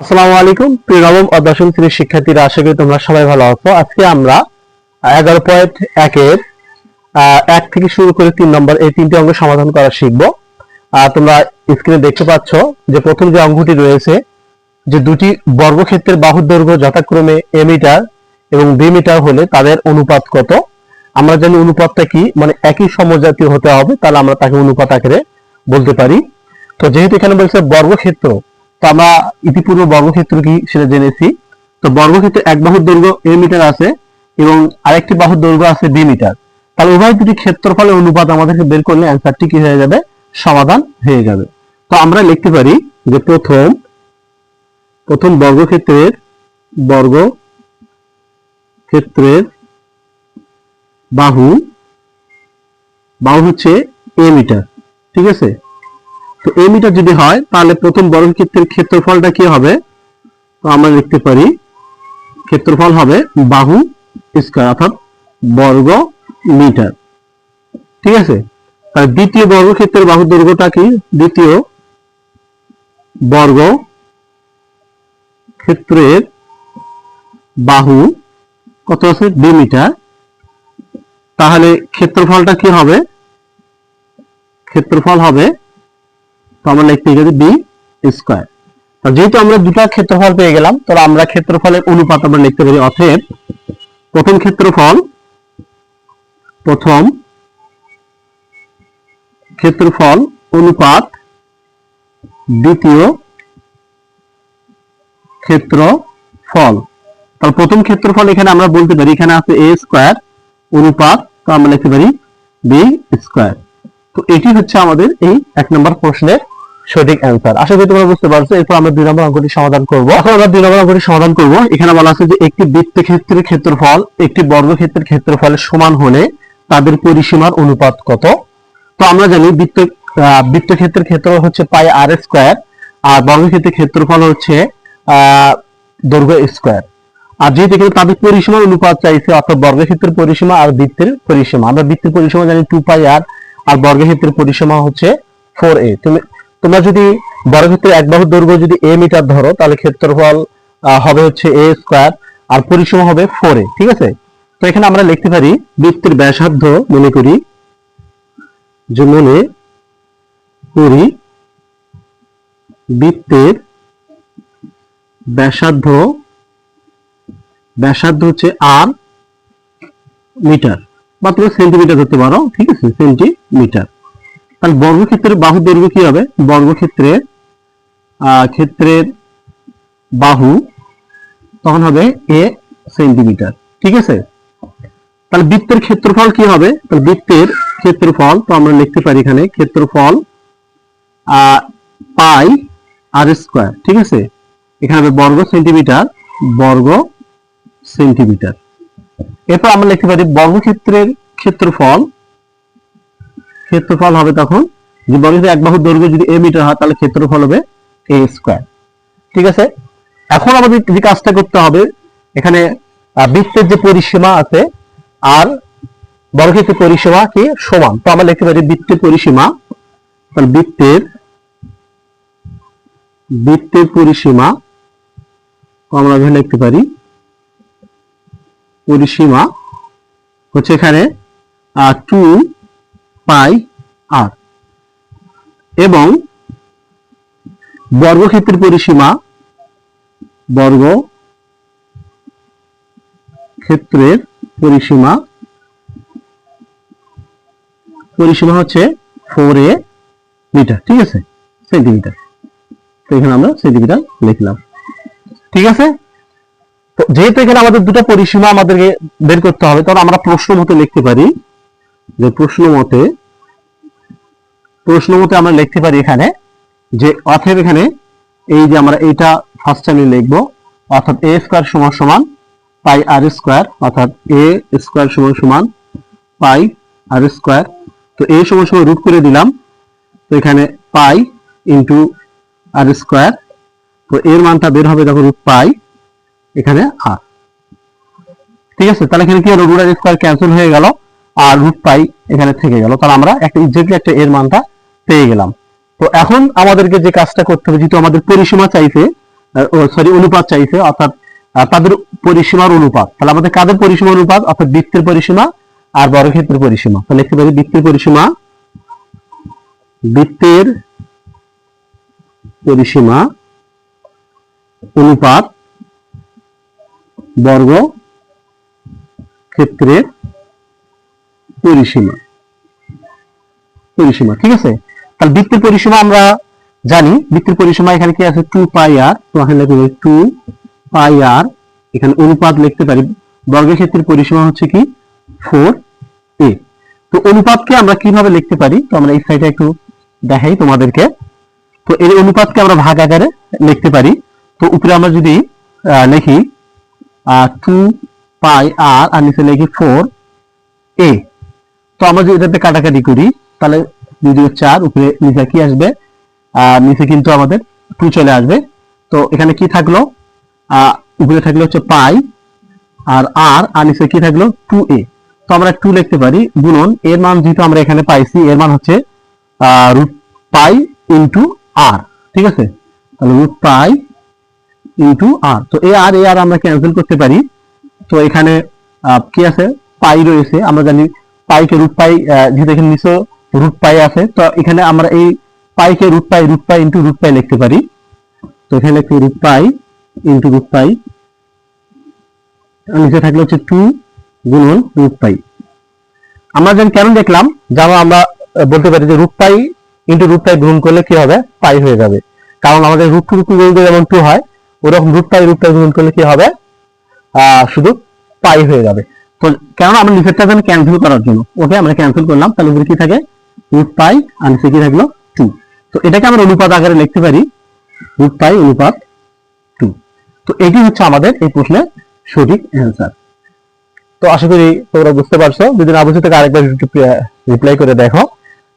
আসসালামু আলাইকুম, প্রিয় নবম ও দশম শ্রেণির শিক্ষার্থীরা, আশা করি তোমরা সবাই ভালো আছো। আজকে আমরা এগারো পয়েন্ট একের এক থেকে শুরু করে তিন নম্বর এই তিনটি অঙ্ক সমাধান করা শিখব। তোমরা স্ক্রিনে দেখতে পাচ্ছ যে প্রথম যে অঙ্কটি রয়েছে, যে দুটি বর্গক্ষেত্রের বাহুর দৈর্ঘ্য যথাক্রমে এ মিটার এবং বি মিটার হলে তাদের অনুপাত কত? আমরা জানি অনুপাতটা কি মানে একই সমজাতীয় হতে হবে, তাহলে আমরা তাকে অনুপাত আকারে বলতে পারি। তো যেহেতু এখানে বলছে বর্গক্ষেত্র তো আমরা ইতিপূর্বে বর্গক্ষেত্র কি সেটা জেনেছি। তো বর্গক্ষেত্রে এক বাহুর দৈর্ঘ্য এ মিটার আছে এবং আরেকটি বাহুর দৈর্ঘ্য আছে বি মিটার। তাহলে উভয় দুটি ক্ষেত্রফলের অনুপাত আমাদেরকে বের করলে অ্যান্সারটি কি হয়ে যাবে? সমাধান হয়ে যাবে। তো আমরা লিখতে পারি যে প্রথম প্রথম বর্গক্ষেত্রের বর্গ ক্ষেত্রের বাহু বাহু হচ্ছে এ মিটার, ঠিক আছে? তো এ মিটার যদি হয়, তাহলে প্রথম বর্গক্ষেত্রের ক্ষেত্রফলটা কি হবে? তো আমরা লিখতে পারি, ক্ষেত্রফল হবে বাহু স্কয়ার অর্থাৎ বর্গ মিটার। ঠিক আছে? তাহলে দ্বিতীয় বর্গক্ষেত্রের বাহু দৈর্ঘ্যটা কি? দ্বিতীয় বর্গ ক্ষেত্রের বাহু কত আছে? দুই মিটার। তাহলে ক্ষেত্রফলটা কি হবে? ক্ষেত্রফল হবে তো আমরা লিখতে গেলে বি স্কয়ার যেহেতু আমরা দুটো ক্ষেত্রফল পেয়ে গেলাম, তাহলে আমরা ক্ষেত্রফলের অনুপাত আমরা লিখতে পারি অতএব প্রথম ক্ষেত্রফল প্রথম ক্ষেত্রফল অনুপাত দ্বিতীয় ক্ষেত্রফল। তাহলে প্রথম ক্ষেত্রফল এখানে আমরা বলতে পারি, এখানে আছে এ স্কয়ার অনুপাত, তো আমরা লিখতে পারি বি স্কয়ার তো এটি হচ্ছে আমাদের এই এক নম্বর প্রশ্নের সঠিক অ্যান্সার আশা করি তোমরা বুঝতে পারছ এরপর আমরা দুই নম্বর অঙ্কটি সমাধান করব। এখন আমরা দুই নম্বর অঙ্কটি সমাধান করব। এখানে বলা আছে যে একটি বৃত্ত ক্ষেত্রের ক্ষেত্রফল একটি বর্গক্ষেত্রের ক্ষেত্রফলের সমান হলে তাদের পরিসীমার অনুপাত কত? তো আমরা জানি বৃত্ত আহ, বৃত্তক্ষেত্রের ক্ষেত্রফল হচ্ছে পাই আর স্কয়ার আর বর্গক্ষেত্রের ক্ষেত্রফল হচ্ছে দৈর্ঘ্য স্কয়ার আর যেহেতু এখানে তাদের পরিসীমার অনুপাত চাইছে অর্থাৎ বর্গক্ষেত্রের পরিসীমা আর বৃত্তের পরিসীমা। আমরা বৃত্তের পরিসীমা জানি টু পাই আর আর বর্গক্ষেত্রের পরিসীমা হচ্ছে ফোর এ তুমি তোমরা যদি বর্গক্ষেত্রের এক বাহুর দৈর্ঘ্য যদি এ মিটার ধরো, তাহলে ক্ষেত্রফল হবে হচ্ছে এ স্কয়ার আর পরিসীমা হবে ফোর ঠিক আছে? তো এখানে আমরা লিখতে পারি বৃত্তের ব্যাসার্ধ মনে করি যে মনে করি বৃত্তের ব্যাসার্ধ ব্যাসার্ধ হচ্ছে আর মিটার। বা তুমি সেন্টিমিটার ধরতে পারো, ঠিক আছে? সেন্টিমিটার তাহলে বর্গক্ষেত্রের বাহু দৈর্ঘ্য কি হবে? বর্গক্ষেত্রের আহ, ক্ষেত্রের বাহু তখন হবে এ সেন্টিমিটার। ঠিক আছে? তাহলে বৃত্তের ক্ষেত্রফল কি হবে? তাহলে বৃত্তের ক্ষেত্রফল তো আমরা লিখতে পারি এখানে ক্ষেত্রফল পাই আর স্কোয়ার। ঠিক আছে? এখানে হবে বর্গ সেন্টিমিটার বর্গ সেন্টিমিটার। এরপর আমরা লিখতে পারি বর্গক্ষেত্রের ক্ষেত্রফল ক্ষেত্রফল হবে তখন যে বর্গক্ষেত্রের এক বাহুর দৈর্ঘ্য যদি এ মিটার হয়, তাহলে ক্ষেত্রফল হবে এ স্কোয়ার ঠিক আছে? এখন আমাদের যে কাজটা করতে হবে, এখানে বৃত্তের যে পরিসীমা আছে, আর বর্গক্ষেত্রের পরিসীমা কি? সমান। তো আমরা লিখতে পারি বৃত্তের পরিসীমা। তাহলে বৃত্তের বৃত্তের পরিসীমা আমরা এখানে লিখতে পারি, পরিসীমা হচ্ছে এখানে টু পাই আর এবং বর্গক্ষেত্রের পরিসীমা বর্গ ক্ষেত্রের পরিসীমা পরিসীমা হচ্ছে ফোর এ মিটার ঠিক আছে? সেন্টিমিটার তো এখানে আমরা সেন্টিমিটার লিখলাম। ঠিক আছে? যেহেতু এখানে আমাদের দুটো পরিসীমা আমাদেরকে বের করতে হবে তখন আমরা প্রশ্ন মতে লিখতে পারি যে প্রশ্ন মতে প্রশ্ন মতে আমরা লিখতে পারি এখানে যে, অতএব এখানে এই যে আমরা এইটা ফার্স্ট টাইমে লিখব, অর্থাৎ এ স্কোয়ার সমান সমান পাই আর স্কোয়ার অর্থাৎ এ স্কোয়ার সমান সমান পাই আর স্কোয়ার তো এ সমান সমান রুট করে দিলাম, তো এখানে পাই ইন্টু আর স্কোয়ার তো এর মানটা বের হবে দেখো রুট পাই এখানে আর ঠিক আছে, তাহলে এখানে কি হলো? রুট আর স্কোয়ার ক্যান্সেল হয়ে গেল, আর রুট পাই এখানে থেকে গেল। তাহলে আমরা একটা এক্স্যাক্টলি একটা এর মানটা পেয়ে গেলাম। তো এখন আমাদেরকে যে কাজটা করতে হবে, যেহেতু আমাদের পরিসীমা চাইছে সরি অনুপাত চাইছে, অর্থাৎ তাদের পরিসীমার অনুপাত। তাহলে আমাদের কাদের পরিসীমা অনুপাত? অর্থাৎ বৃত্তের পরিসীমা আর বর্গক্ষেত্রের পরিসীমা। তাহলে লিখতে পারি বৃত্তের পরিসীমা বৃত্তের পরিসীমা, অনুপাত বর্গ ক্ষেত্রের পরিসীমা। পরিসীমা, ঠিক আছে? তাহলে বৃত্তের পরিসীমা আমরা জানি, বৃত্তের পরিসীমা এখানে কি আছে? টু পাই আর তো এখানে লিখবে টু পাই আর এখানে অনুপাত লিখতে পারি। বর্গক্ষেত্রের পরিসীমা হচ্ছে কি? ফোর এ তো অনুপাতকে আমরা কীভাবে লিখতে পারি? তো আমরা এই সাইডে একটু দেখাই তোমাদেরকে। তো এই অনুপাতকে আমরা ভাগ আকারে লিখতে পারি। তো উপরে আমরা যদি লিখি টু পাই আর আর নিচে লিখি ফোর এ তো আমরা যদি এটাতে কাটাকাটি করি, তাহলে যদি চার, উপরে নিচে কি আসবে? আর নিচে কিন্তু আমাদের টু চলে আসবে। তো এখানে কি থাকল? উপরে থাকল হচ্ছে পাই আর আর আর নিচে কি থাকল? টু এ তো আমরা টু লিখতে পারি, গুণন, এর মান যেহেতু আমরা এখানে পাইছি, এর মান হচ্ছে রুট পাই ইন্টু আর ঠিক আছে? তাহলে রুট পাই ইন্টু আর তো এ আর এ আর আমরা ক্যান্সেল করতে পারি। তো এখানে কি আছে? পাই রয়েছে। আমরা জানি পাইকে রুট পাই যেহেতু এখানে নিচে রুট পাই আছে। তো এখানে আমরা এই পাইকে root pi root pi into root pi লিখতে পারি। তো এখানে লিখছি root pi into root pi নিচে থাকলে হচ্ছে টু গুণন রুট পাই আমরা যেন কেন দেখলাম? যেন আমরা বলতে পারি যে root pi into root pi গুণ করলে কি হবে? পাই হয়ে যাবে। কারণ আমাদের রুট টু রুট যেমন টু হয়, ওরকম রুট পাই রুট পাই গুণ করলে কি হবে? শুধু পাই হয়ে যাবে। তো কেননা আমরা নিচেরটা যেন ক্যান্সেল করার জন্য। ওকে আমরা ক্যান্সেল করলাম, তাহলে কি থাকে? রুট পাই আর নিচে কি থাকল টু তো এটাকে আমরা অনুপাত আকারে লিখতে পারি রুট পাই অনুপাত টু তো এটি হচ্ছে আমাদের এই প্রশ্নের সঠিক অ্যান্সার তো আশা করি তোমরা বুঝতে পারছ। যদি না বুঝতে থাকে, আরেকবার রিপ্লাই করে দেখো।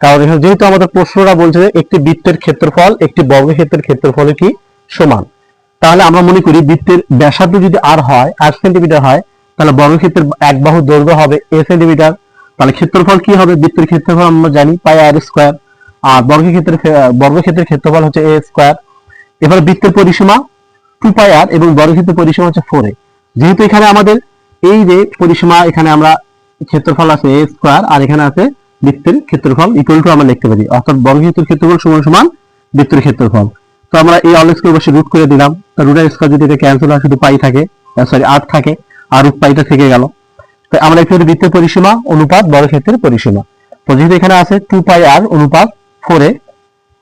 কারণ এখানে যেহেতু আমাদের প্রশ্নটা বলছে যে একটি বৃত্তের ক্ষেত্রফল, একটি বর্গক্ষেত্রের ক্ষেত্রফলে কি? সমান। তাহলে আমরা মনে করি বৃত্তের ব্যাসার্ধ যদি আর হয় আট সেন্টিমিটার হয়, তাহলে বর্গক্ষেত্রের এক বাহু দৈর্ঘ্য হবে এ সেন্টিমিটার তাহলে ক্ষেত্রফল কি হবে? বৃত্তের ক্ষেত্রফল আমরা জানি, পাই আর স্কোয়ার। আর বর্গক্ষেত্রের বর্গক্ষেত্রের ক্ষেত্রফল হচ্ছে এ স্কোয়ার। এবার বৃত্তের পরিসীমা টু পাই আর এবং বর্গক্ষেত্রের পরিসীমা হচ্ছে ফোর এ যেহেতু এখানে আমাদের এই যে পরিসীমা, এখানে আমরা ক্ষেত্রফল আছে এ স্কোয়ার, আর এখানে আছে বৃত্তের ক্ষেত্রফল ইকুয়াল টু আমরা লিখতে পারি। অর্থাৎ বর্গক্ষেত্রের ক্ষেত্রফল সমান সমান বৃত্তের ক্ষেত্রফল। তো আমরা এই অল স্কোয়ার বসে রুট করে দিলাম। রুটের স্কোয়ার যদি এটা ক্যান্সেল হয়, শুধু পাই থাকে সরি আট থাকে, আর রুট পাইটা থেকে গেল। তো আমরা একটু বৃত্তের পরিসীমা, অনুপাত, বর্গক্ষেত্রের পরিসীমা। তো যেহেতু এখানে আছে টু পাই আর অনুপাত ফোরে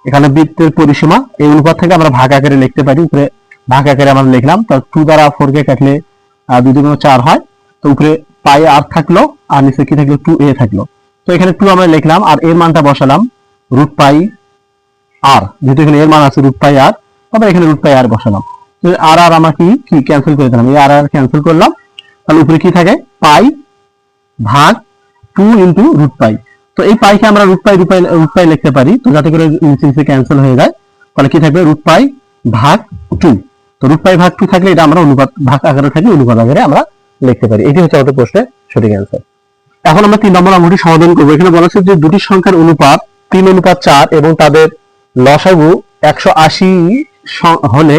এখানে বৃত্তের পরিসীমা, এই অনুপাত থেকে আমরা ভাগ আকারে লিখতে পারি, উপরে ভাগ আকারে আমরা লিখলাম। তো টু দ্বারা ফোর কে কাটলে দুই চার হয়। তো উপরে পাই আর থাকল, আর নিচে কি থাকল? টু এ থাকল। তো এখানে টু আমরা লিখলাম, আর এর মানটা বসালাম রুট পাই আর যেহেতু এখানে এর মান আছে রুট পাই আর আমরা এখানে রুট পাই আর বসালাম। আর আর আমরা কি ক্যান্সেল করে দিলাম? এই আর আর ক্যান্সেল করলাম। তাহলে উপরে কি থাকে? পাই ভাগ টু ইন্টু রুট পাই। তো এই পাইকে আমরা root pi root pi root pi লিখতে পারি। তো যাতে করে নিচে নিচে ক্যান্সেল হয়ে যায়, তাহলে কি থাকবে? রুট পাই ভাগ টু তো রুট পাই ভাগ টু থাকলে এটা আমরা অনুপাত, ভাগ আকারে থাকলে অনুপাত আকারে আমরা লিখতে পারি। এটি হচ্ছে আমাদের প্রশ্নের সঠিক অ্যান্সার এখন আমরা তিন নম্বর অঙ্কটি সমাধান করব। এখানে বলা আছে যে দুটি সংখ্যার অনুপাত তিন অনুপাত চার এবং তাদের লসাগু একশো আশি হলে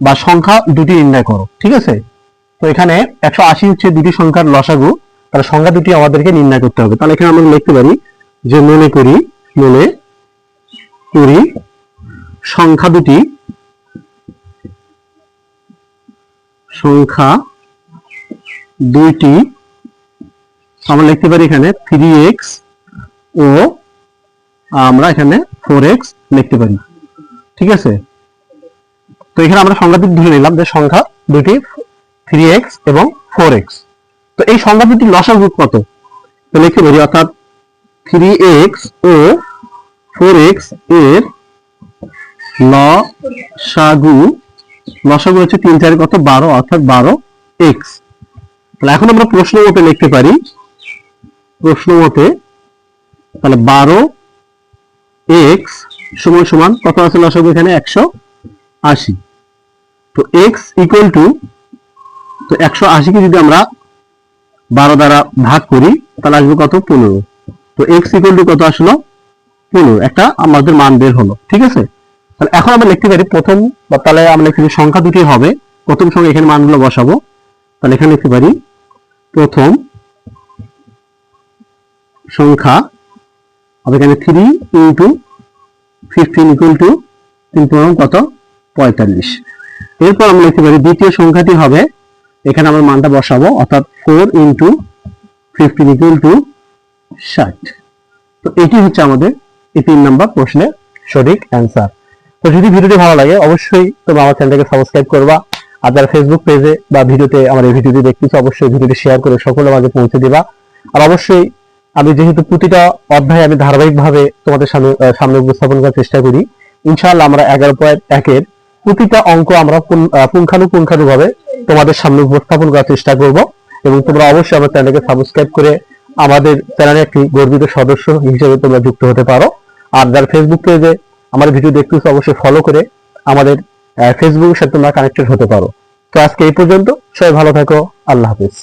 বা সংখ্যা দুটি নির্ণয় করো। ঠিক আছে? তো এখানে একশো আশি হচ্ছে দুটি সংখ্যার লসাগু, তাহলে সংখ্যা দুটি আমাদেরকে নির্ণয় করতে হবে। তাহলে এখানে আমরা লিখতে পারি যে মনে করি মনে করি সংখ্যা দুটি, সংখ্যা দুইটি আমরা লিখতে পারি এখানে থ্রি এক্স ও আমরা এখানে ফোর এক্স লিখতে পারি। ঠিক আছে? তো এখানে আমরা সংখ্যা দুটি ধরে নিলাম যে সংখ্যা দুটি থ্রি এক্স এবং ফোর এক্স তো এই সংখ্যা দুটি লসাগু কত? তো লিখতে পারি অর্থাৎ থ্রি এক্স ও ফোর এক্সের লসাগু লসাগু হচ্ছে তিন চারে কত? বারো, অর্থাৎ বারো এক্স তাহলে এখন আমরা প্রশ্ন মতে লিখতে পারি। প্রশ্ন মতে তাহলে বারো এক্স সমান সমান কত আছে লসাগু এখানে? একশো আশি। তো এক্স ইকুয়াল টু তো একশো আশিকে যদি আমরা বারো দ্বারা ভাগ করি, তাহলে আসবে কত? পনেরো। তো এক্স ইকুয়াল টু কত আসলো? পনেরো। একটা আমাদের মান বের হলো, ঠিক আছে? তাহলে এখন আমরা লিখতে পারি প্রথম, বা তাহলে আমরা সংখ্যা দুটি হবে। প্রথম সংখ্যা এখানে মানগুলো বসাবো। তাহলে এখানে লিখতে পারি প্রথম সংখ্যা এখানে three into fifteen equal to তিন কত? পঁয়তাল্লিশ। এরপর আমরা লিখতে পারি দ্বিতীয় সংখ্যাটি হবে এখানে আমরা মানটা বসাবো অর্থাৎ four into fifteen equal to ষাট। তো এটি হচ্ছে আমাদের এই তিন নম্বর প্রশ্নের সঠিক অ্যান্সার তো যদি ভিডিওটি ভালো লাগে অবশ্যই তোমরা আমার চ্যানেলটাকে সাবস্ক্রাইব করবা। আর যারা ফেসবুক পেজে বা ভিডিওতে আমার এই ভিডিওটি দেখতেছো অবশ্যই ভিডিওটি শেয়ার করে সকলের মাঝে পৌঁছে দিবা। আর অবশ্যই আমি যেহেতু প্রতিটা অধ্যায়ে আমি ধারাবাহিকভাবে তোমাদের সামনে সামনে উপস্থাপন করার চেষ্টা করি ইনশাআল্লাহ আমরা এগারো পয়েন্ট একের প্রতিটা অঙ্ক আমরা পুন- আহ, ভাবে তোমাদের সামনে উপস্থাপন করার চেষ্টা করব এবং তোমরা অবশ্যই আমার চ্যানেলকে সাবস্ক্রাইব করে আমাদের চ্যানেলে একটি গর্বিত সদস্য হিসেবে তোমরা যুক্ত হতে পারো। আর যারা ফেসবুক পেজে আমার ভিডিও দেখতে অবশ্যই ফলো করে আমাদের ফেসবুকের সাথে তোমরা কানেক্টেড হতে পারো। তো আজকে এই পর্যন্ত, সবাই ভালো থাকো, আল্লাহ হাফিজ।